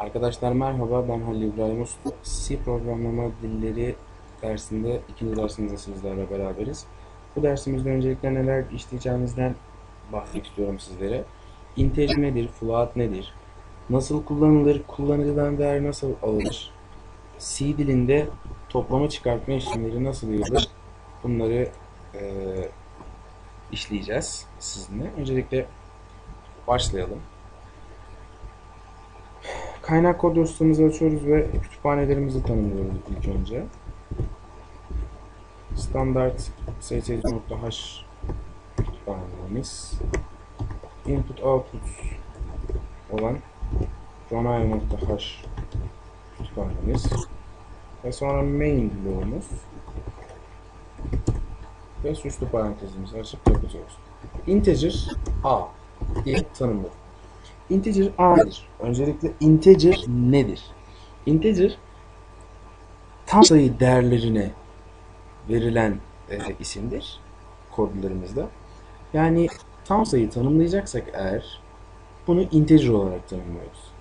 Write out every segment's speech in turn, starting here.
Arkadaşlar merhaba ben Halil İbrahim Usta. C programlama dilleri dersinde ikinci dersimizde sizlerle beraberiz. Bu dersimizde öncelikle neler işleyeceğimizden bahsetmek istiyorum sizlere. Integer nedir, float nedir, nasıl kullanılır, kullanıcıdan değer nasıl alınır, C dilinde toplama çıkartma işlemleri nasıl yapılır bunları eee, işleyeceğiz sizinle. Öncelikle başlayalım. Kaynak kod dosyamızı açıyoruz ve kütüphanelerimizi tanımlıyoruz ilk önce. Standart ss.h kütüphanelerimiz. Input output olan donay.h kütüphanemiz. Ve sonra main bloğumuz. Ve süslü parantezimizi açıp yapacağız. Integer a diye tanımladık. Integer A nedir? Öncelikle integer nedir? Integer tam sayı değerlerine verilen e, isimdir kodlarımızda. Yani tam sayı tanımlayacaksak eğer bunu integer olarak tanımlıyoruz.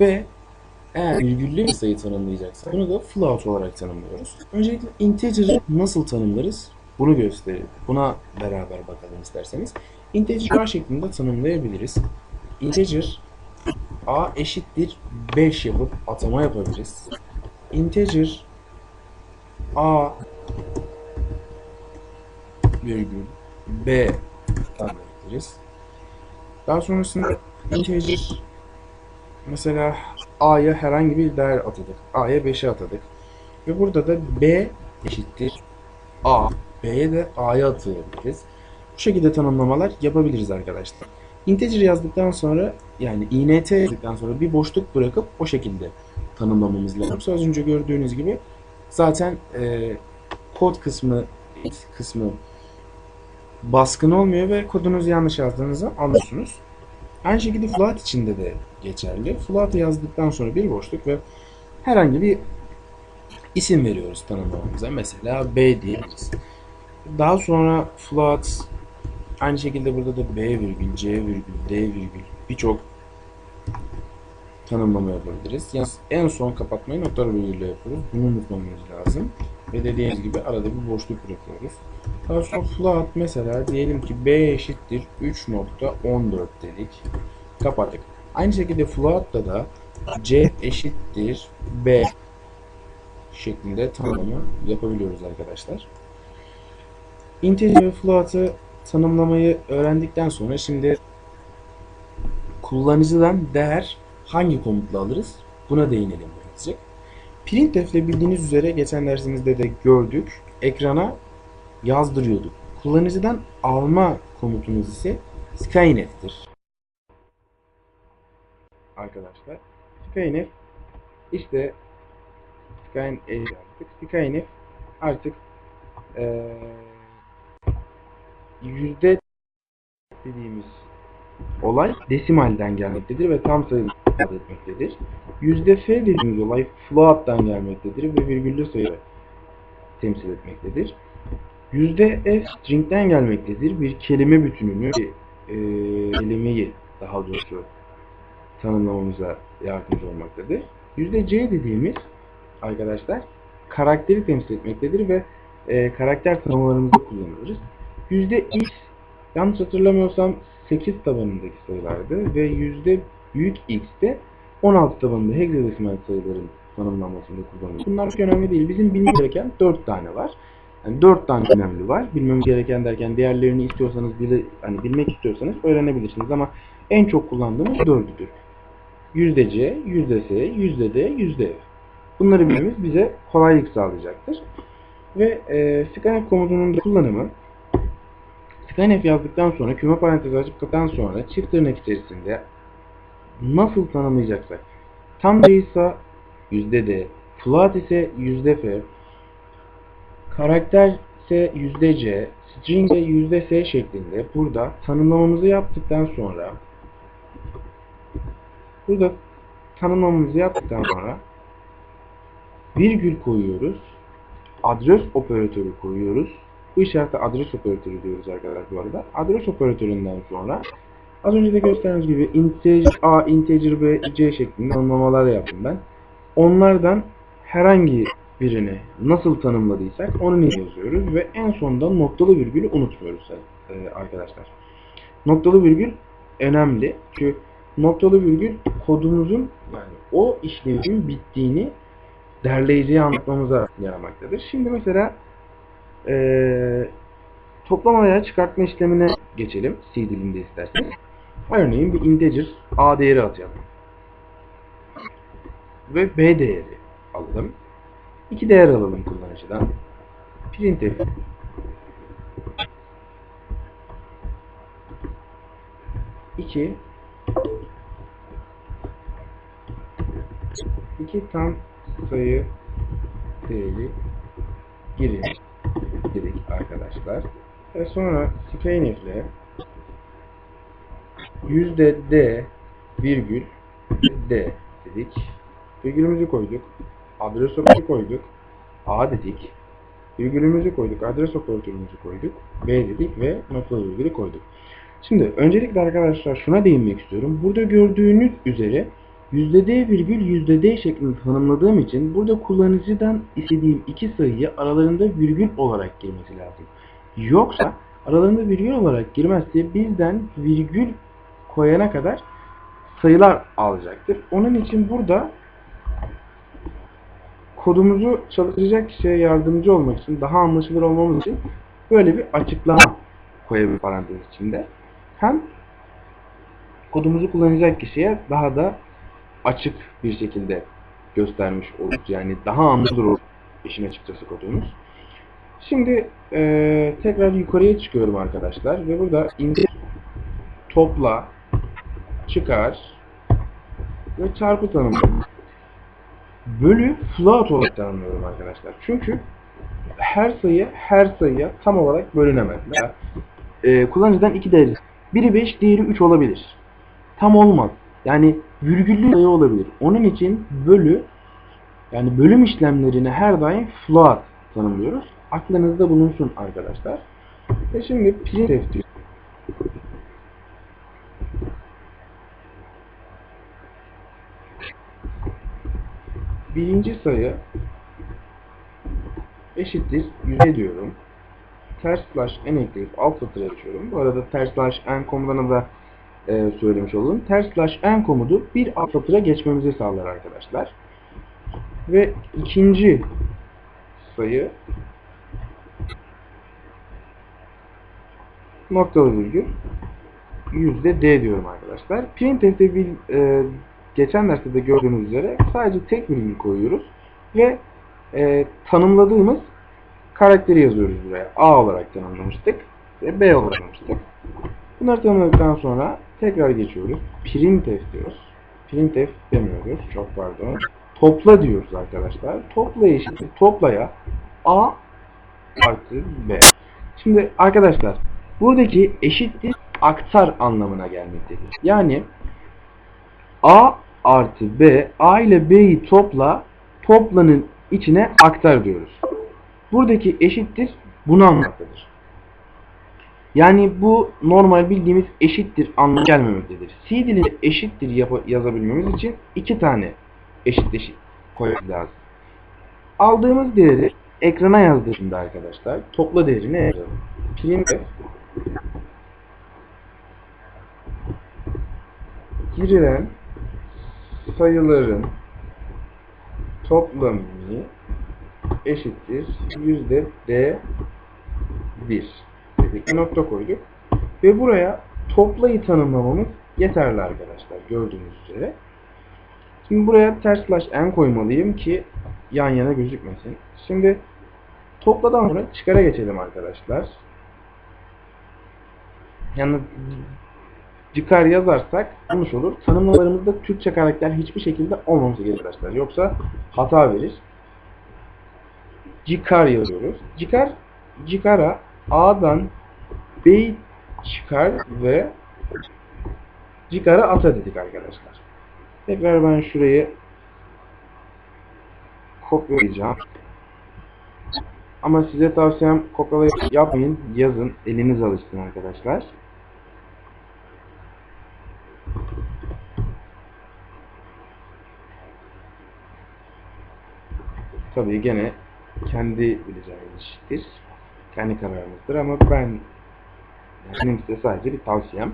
Ve eğer virgüllü bir sayı tanımlayacaksak bunu da float olarak tanımlıyoruz. Öncelikle integer'ı nasıl tanımlarız? Bunu gösterelim. Buna beraber bakalım isterseniz. Integer şeklinde tanımlayabiliriz. Integer a eşittir 5 yapıp atama yapabiliriz. Integer a virgül b tanımlayabiliriz. Daha sonrasında integer mesela a'ya herhangi bir değer atadık. a'ya 5'e atadık. Ve burada da b eşittir a b'ye de a'ya atayabiliriz. Bu şekilde tanımlamalar yapabiliriz arkadaşlar. Integer yazdıktan sonra yani int yazdıktan sonra bir boşluk bırakıp o şekilde tanımlamamız lazım. Az önce gördüğünüz gibi zaten e, kod kısmı kısmı baskın olmuyor ve kodunuzu yanlış yazdığınızı anlıyorsunuz. Aynı şekilde float içinde de geçerli. Float yazdıktan sonra bir boşluk ve herhangi bir isim veriyoruz tanımlamamıza. Mesela B diyebiliriz. Daha sonra float Aynı şekilde burada da B virgül, C virgül, D virgül birçok tanımlama yapabiliriz. Yalnız en son kapatmayı nokta virgülle yapıyoruz. Bunu unutmamamız lazım. Ve dediğimiz gibi arada bir boşluk bırakıyoruz. Daha sonra float mesela diyelim ki B eşittir 3.14 dedik. Kapattık. Aynı şekilde float'ta da C eşittir B şeklinde tanımlama yapabiliyoruz arkadaşlar. Integer ve float'ı tanımlamayı öğrendikten sonra şimdi kullanıcıdan değer hangi komutla alırız? Buna değinelim birazcık. Printf ile bildiğiniz üzere geçen dersimizde de gördük. Ekrana yazdırıyorduk. Kullanıcıdan alma komutumuz ise Skynet'tir. Arkadaşlar Skynet işte Skynet yazdık. Skynet artık ee, yüzde dediğimiz olay desimalden gelmektedir ve tam sayı ifade etmektedir. Yüzde f dediğimiz olay float'tan gelmektedir ve virgüllü sayı temsil etmektedir. Yüzde f string'den gelmektedir. Bir kelime bütününü, bir e, kelimeyi daha doğrusu tanımlamamıza yardımcı olmaktadır. Yüzde c dediğimiz arkadaşlar karakteri temsil etmektedir ve e, karakter tanımlarımızda kullanılırız. Yüzde x yanlış hatırlamıyorsam 8 tabanındaki sayılardı ve yüzde büyük x de 16 tabanında hexadesimal sayıların tanımlanmasında kullanılıyor. Bunlar çok önemli değil. Bizim bilmemiz gereken 4 tane var. Yani 4 tane önemli var. Bilmemiz gereken derken diğerlerini istiyorsanız bile, hani bilmek istiyorsanız öğrenebilirsiniz ama en çok kullandığımız 4'üdür. Yüzde c, yüzde s, yüzde d, yüzde f. Bunları bilmemiz bize kolaylık sağlayacaktır. Ve e, scanf komutunun kullanımı scanf yazdıktan sonra küme parantezi açtıktan sonra çift tırnak içerisinde nasıl tanımlayacaksak tam sayıysa yüzde d, float ise yüzde f, karakter ise yüzde c, string ise yüzde s şeklinde burada tanımlamamızı yaptıktan sonra burada tanımlamamızı yaptıktan sonra virgül koyuyoruz. Adres operatörü koyuyoruz. Bu işarete adres operatörü diyoruz arkadaşlar bu arada. Adres operatöründen sonra Az önce de gösterdiğimiz gibi integer A, integer B, C şeklinde tanımlamalar yaptım ben. Onlardan herhangi birini nasıl tanımladıysak onu yazıyoruz ve en sonunda noktalı virgülü unutmuyoruz e, arkadaşlar. Noktalı virgül önemli. Çünkü noktalı virgül kodumuzun yani o işlemin bittiğini derleyiciye anlatmamıza yaramaktadır. Şimdi mesela e, toplama veya çıkartma işlemine geçelim. C dilinde isterseniz. Örneğin bir integer A değeri atayalım. Ve B değeri alalım. İki değer alalım kullanıcıdan. Printf iki iki tam sayı değeri girin dedik arkadaşlar. Ve sonra scanf ile yüzde d virgül d dedik. Virgülümüzü koyduk. Adres operatörü koyduk. A dedik. Virgülümüzü koyduk. Adres operatörümüzü koyduk. B dedik ve noktalı virgülü koyduk. Şimdi öncelikle arkadaşlar şuna değinmek istiyorum. Burada gördüğünüz üzere %D virgül %D şeklinde tanımladığım için burada kullanıcıdan istediğim iki sayıyı aralarında virgül olarak girmesi lazım. Yoksa aralarında virgül olarak girmezse bizden virgül koyana kadar sayılar alacaktır. Onun için burada kodumuzu çalıştıracak kişiye yardımcı olmak için, daha anlaşılır olmamız için böyle bir açıklama koyabilir parantez içinde. Hem kodumuzu kullanacak kişiye daha da açık bir şekilde göstermiş oluruz. Yani daha anlaşılır olur işin açıkçası kodumuz. Şimdi e, tekrar yukarıya çıkıyorum arkadaşlar ve burada indir, topla, çıkar ve çarpı tanımlıyorum. Bölü float olarak tanımlıyorum arkadaşlar. Çünkü her sayı her sayıya tam olarak bölünemez. Mesela e, kullanıcıdan iki değeri. Biri 5, diğeri 3 olabilir. Tam olmaz. Yani virgüllü sayı olabilir. Onun için bölü yani bölüm işlemlerini her daim float tanımlıyoruz. Aklınızda bulunsun arkadaşlar. Ve şimdi printf diyor. Birinci sayı eşittir 100 diyorum. Ters slash n ekleyip alt satıra açıyorum. Bu arada ters slash n komutunu da e, söylemiş olalım. Ters slash n komutu bir alt satıra geçmemizi sağlar arkadaşlar. Ve ikinci sayı noktalı virgül yüzde d diyorum arkadaşlar. Printf'te bir e, geçen derste de gördüğünüz üzere sadece tek virgül koyuyoruz ve e, tanımladığımız karakteri yazıyoruz buraya. A olarak tanımlamıştık ve B olarak tanımlamıştık. Bunları tanımladıktan sonra tekrar geçiyoruz. Printf diyoruz. Printf demiyoruz. Çok pardon. Topla diyoruz arkadaşlar. Topla eşittir. Toplaya A artı B. Şimdi arkadaşlar buradaki eşittir aktar anlamına gelmektedir. Yani A artı B, A ile B'yi topla, toplanın içine aktar diyoruz. Buradaki eşittir bunu anlatır. Yani bu normal bildiğimiz eşittir anlamına gelmemektedir. C dilinde eşittir yazabilmemiz için iki tane eşit eşit koymamız lazım. Aldığımız değeri ekrana yazdığımda arkadaşlar topla değerini yazalım. Printf girilen sayıların toplamı eşittir yüzde d 1 dedik bir nokta koyduk ve buraya toplayı tanımlamamız yeterli arkadaşlar gördüğünüz üzere şimdi buraya ters slash n koymalıyım ki yan yana gözükmesin şimdi topladan sonra çıkara geçelim arkadaşlar yani Cikar yazarsak yanlış olur. Tanımlamalarımızda Türkçe karakter hiçbir şekilde olmaması gerekir arkadaşlar. Yoksa hata verir. Cikar yazıyoruz. Cikar, Cikar'a A'dan bey çıkar ve cigara ata dedik arkadaşlar. Tekrar ben şurayı kopyalayacağım. Ama size tavsiyem kopyalayıp yapmayın. Yazın. Eliniz alışsın arkadaşlar. Tabii gene kendi bileceğinizdir. Kendi kararınızdır ama ben benim size sadece bir tavsiyem.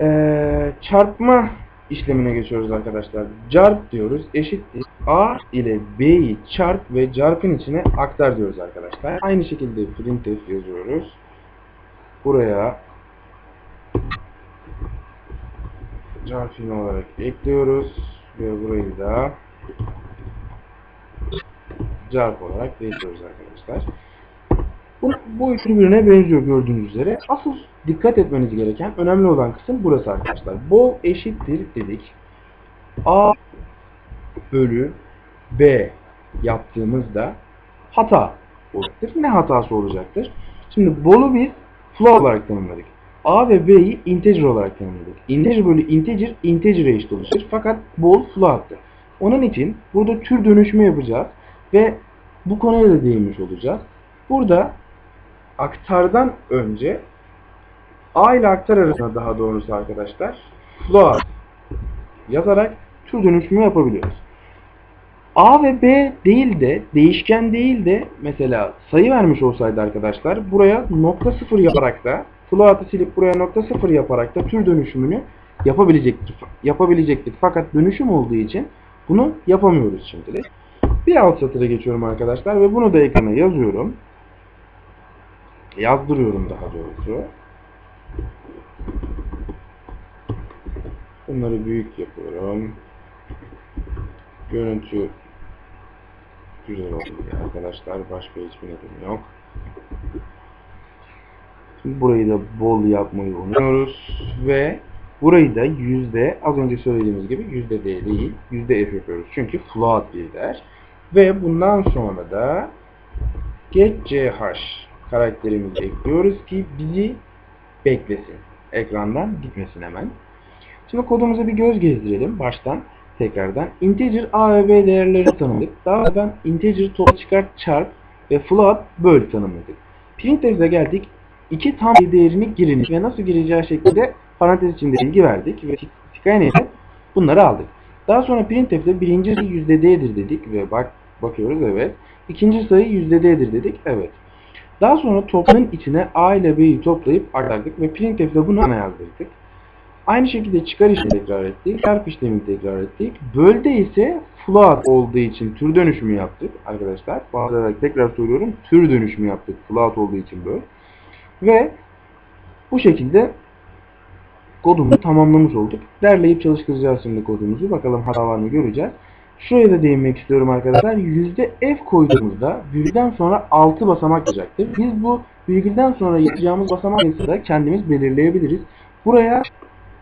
Ee, çarpma işlemine geçiyoruz arkadaşlar. Çarp diyoruz eşittir. A ile B'yi çarp ve çarpın içine aktar diyoruz arkadaşlar. Aynı şekilde printf yazıyoruz. Buraya çarpın olarak ekliyoruz ve burayı da çarp olarak değiştiriyoruz arkadaşlar. Bu, bu üçü birbirine benziyor gördüğünüz üzere. Asıl dikkat etmeniz gereken önemli olan kısım burası arkadaşlar. Bol eşittir dedik. A bölü B yaptığımızda hata olacaktır. Ne hatası olacaktır? Şimdi bolu biz float olarak tanımladık. A ve B'yi integer olarak tanımladık. Integer bölü integer, integer'e eşit oluşur. Fakat bol float'tır. Onun için burada tür dönüşümü yapacağız ve bu konuya da değinmiş olacağız. Burada aktardan önce A ile aktar arasında daha doğrusu arkadaşlar float yazarak tür dönüşümü yapabiliyoruz. A ve B değil de değişken değil de mesela sayı vermiş olsaydı arkadaşlar buraya nokta sıfır yaparak da float'ı silip buraya nokta sıfır yaparak da tür dönüşümünü yapabilecektir. Yapabilecektik. Fakat dönüşüm olduğu için bunu yapamıyoruz şimdilik. Bir alt satıra geçiyorum arkadaşlar ve bunu da ekrana yazıyorum. Yazdırıyorum daha doğrusu. Bunları büyük yapıyorum. Görüntü güzel oldu arkadaşlar. Başka hiçbir nedeni yok. Şimdi burayı da bol yapmayı unutuyoruz ve burayı da yüzde az önce söylediğimiz gibi yüzde D değil yüzde F yapıyoruz. Çünkü float bir değer. Ve bundan sonra da getCH karakterimizi ekliyoruz ki bizi beklesin. Ekrandan gitmesin hemen. Şimdi kodumuza bir göz gezdirelim baştan tekrardan. Integer A ve B değerleri tanımladık. Daha sonra integer topla çıkart çarp ve float böl tanımladık. Printf'e geldik. İki tam değerini giriniz ve nasıl gireceği şekilde parantez içinde bilgi verdik ve Skylight'e bunları aldık. Daha sonra printf'de birinci sayı d'dir dedik ve bak bakıyoruz evet. İkinci sayı d'dir dedik evet. Daha sonra toplamın içine A ile B'yi toplayıp aktardık ve printf'de bunu ana yazdırdık. Aynı şekilde çıkar işlemi tekrar ettik. Çarp işlemini tekrar ettik. Bölde ise float olduğu için tür dönüşümü yaptık arkadaşlar. Bağırarak tekrar söylüyorum. Tür dönüşümü yaptık. Float olduğu için böl. Ve bu şekilde kodumuzu tamamlamış olduk. Derleyip çalıştıracağız şimdi kodumuzu. Bakalım hata var mı göreceğiz. Şuraya da değinmek istiyorum arkadaşlar. F koyduğumuzda virgülden sonra 6 basamak yapacaktır. Biz bu virgülden sonra yapacağımız basamak sayısını da kendimiz belirleyebiliriz. Buraya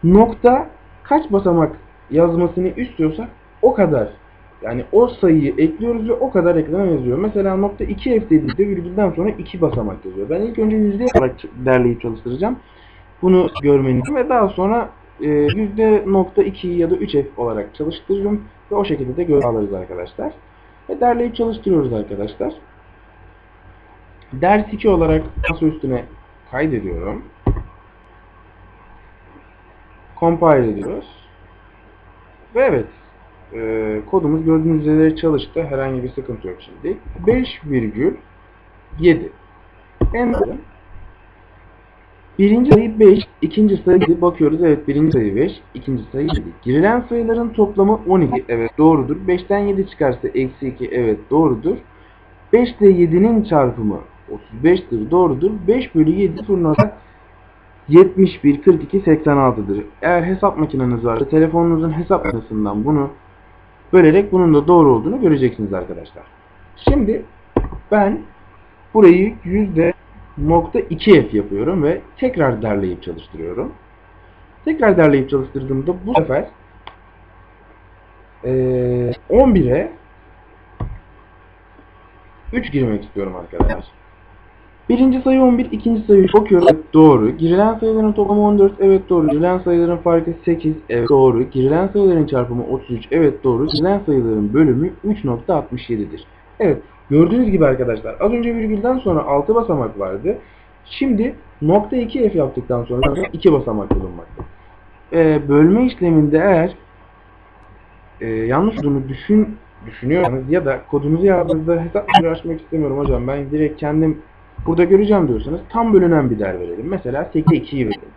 nokta kaç basamak yazmasını istiyorsak o kadar yani o sayıyı ekliyoruz ve o kadar ekrana yazıyor. Mesela nokta 2F dediğimde virgülden sonra 2 basamak yazıyor. Ben ilk önce yüzde olarak derleyip çalıştıracağım. Bunu görmeniz ve daha sonra e, nokta 2 ya da 3F olarak çalıştırıyorum ve o şekilde de görev alırız arkadaşlar. Ve derleyip çalıştırıyoruz arkadaşlar. Ders 2 olarak masa üstüne kaydediyorum. Compile ediyoruz. Ve evet e, kodumuz gördüğünüz üzere çalıştı. Herhangi bir sıkıntı yok şimdi. 5,7 Enter'ım. Birinci sayı 5, ikinci sayı 7. Bakıyoruz evet birinci sayı 5, ikinci sayı 7. Girilen sayıların toplamı 12. Evet doğrudur. 5'ten 7 çıkarsa eksi 2. Evet doğrudur. 5 ile 7'nin çarpımı 35'tir. Doğrudur. 5 bölü 7 turnada 71, 42, 86'dır. Eğer hesap makineniz varsa telefonunuzun hesap makinesinden bunu bölerek bunun da doğru olduğunu göreceksiniz arkadaşlar. Şimdi ben burayı yüzde nokta 2F yapıyorum ve tekrar derleyip çalıştırıyorum. Tekrar derleyip çalıştırdığımda bu sefer ee, 11'e 3 girmek istiyorum arkadaşlar. Birinci sayı 11, ikinci sayı 3. Bakıyorum. Evet, doğru. Girilen sayıların toplamı 14. Evet doğru. Girilen sayıların farkı 8. Evet doğru. Girilen sayıların çarpımı 33. Evet doğru. Girilen sayıların bölümü 3.67'dir. Evet. Gördüğünüz gibi arkadaşlar az önce virgülden sonra 6 basamak vardı. Şimdi nokta 2F yaptıktan sonra 2 basamak bulunmakta. Ee, bölme işleminde eğer e, yanlış olduğunu düşün düşünüyorsanız ya da kodunuzu yazdığınızda hesapla uğraşmak istemiyorum hocam ben direkt kendim burada göreceğim diyorsanız tam bölünen bir değer verelim. Mesela 8'e 2'yi verelim.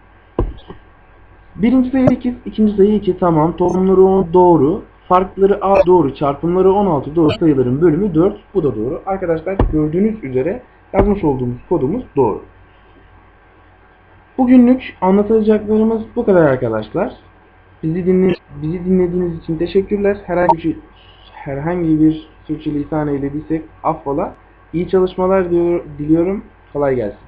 Birinci sayı 8, ikinci sayı 2 tamam. Toplamları 10 doğru. Farkları A doğru. Çarpımları 16 doğru. Sayıların bölümü 4. Bu da doğru. Arkadaşlar gördüğünüz üzere yazmış olduğumuz kodumuz doğru. Bugünlük anlatacaklarımız bu kadar arkadaşlar. Bizi dinle bizi dinlediğiniz için teşekkürler. Herhangi bir herhangi bir sürçülisan eylediysek affola. İyi çalışmalar diliyorum. Kolay gelsin.